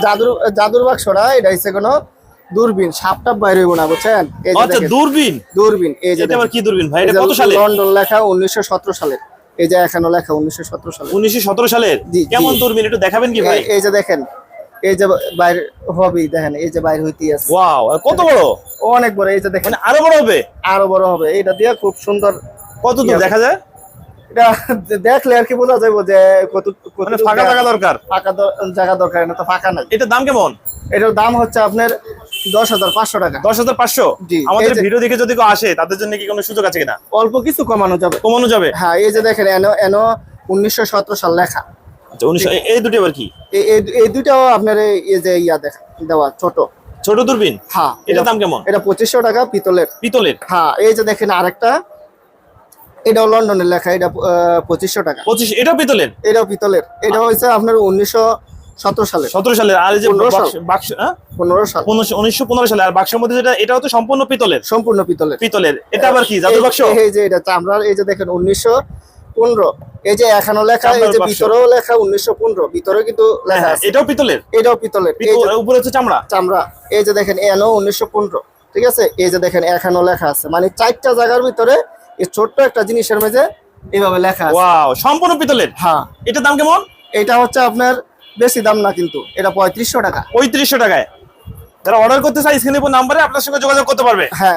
জাদুর জাদুর বাক্সটা এটা হচ্ছে কোনো দূরবীন সাপটা বাইরে হইব না বুঝছেন? এই যে আচ্ছা দূরবীন? দূরবীন এই যে এটা আবার কি দূরবীন ভাই? এটা কত সালে? লন্ডন লেখা উনিশশো সতেরো সালে। এই যে এখানে লেখা উনিশশো সতেরো সালে। উনিশশো সতেরো সালের জি, জি। কেমন দূরবীন একটু দেখাবেন কি ভাই? এই- যে দেখেন এই যে বাইরে হবেই দেখেন এই যে বাইরে হইতে আছে। ওয়াও কত বড়? অনেক বড় এই যে দেখেন। মানে আরও বড় হবে? আরও বড় হবে এটা দিয়ে খুব সুন্দর কত দূর দেখা যায়? এটা দেখলে আর কি বোঝা যাবে যে কত মানে ফাঁকা জায়গা দরকার? ফাঁকা জায়গা দরকার না তো ফাঁকা নাই। এটার দাম কেমন? এটার দাম হচ্ছে আপনার দশ হাজার পাঁচশো টাকা। দশ হাজার পাঁচশো? আমাদের ভিডিও দেখে যদি কেউ আসে তাদের জন্য কি কোনো সুযোগ আছে কিনা? অল্প কিছু কমানো যাবে। কমানো যাবে? হ্যাঁ এই যে দেখেন এনো এনো উনিশশো সতেরো সাল লেখা। আচ্ছা উনিশশো এই- দুটি আবার কি? এই- দুটাও আপনার এই এই যে ইয়া দেখা দেওয়া ছোট। ছোট দূরবীন? হ্যাঁ এটার দাম কেমন? এটা পঁচিশশো টাকা পিতলের। পিতলের? হ্যাঁ এই যে দেখেন আরেকটা। এটাও লন্ডনের লেখা এটা পঁচিশশো টাকা। পঁচিশ এটাও পিতলের? এটাও পিতলের। এটা হচ্ছে আপনার উনিশশো সতেরো সালে সতেরো সালের আর এই যে বাক্স- হ্যাঁ? পনেরো সাল। পনেরোশো- উনিশশো পনেরো সালে আর বাক্সের মধ্যে যেটা এটাও তো সম্পূর্ণ পিতলের? সম্পূর্ণ পিতলের। পিতলের। এটা আবার কি জাদু বাক্স? এই যে এটা চামড়ার এই যে দেখেন উনিশশো পনেরো। এই যে এখানে লেখা এই যে। ভিতরেও লেখা উনিশশো পনেরো। ভিতরে কিন্তু লেখা হ্যাঁ, আছে। এটাও পিতলের? এটাও পিতলের। উপরে হচ্ছে চামড়া? চামড়া। এই যে দেখেন এনো উনিশশো পনেরো। ঠিক আছে? এই যে দেখেন এখানেও লেখা আছে। মানে চারটা জায়গার ভিতরে এই ছোট্ট একটা জিনিসের মাঝে এইভাবে লেখা ওয়াও সম্পূর্ণ পিতলের? হ্যাঁ। এটার দাম কেমন? এটা হচ্ছে আপনার বেশি দাম না কিন্তু এটা পঁয়ত্রিশশো টাকা। পঁয়ত্রিশশো টাকায়। যারা অর্ডার করতে চাই স্ক্রিনের উপর নাম্বারে আপনার সঙ্গে যোগাযোগ করতে পারবে। হ্যাঁ।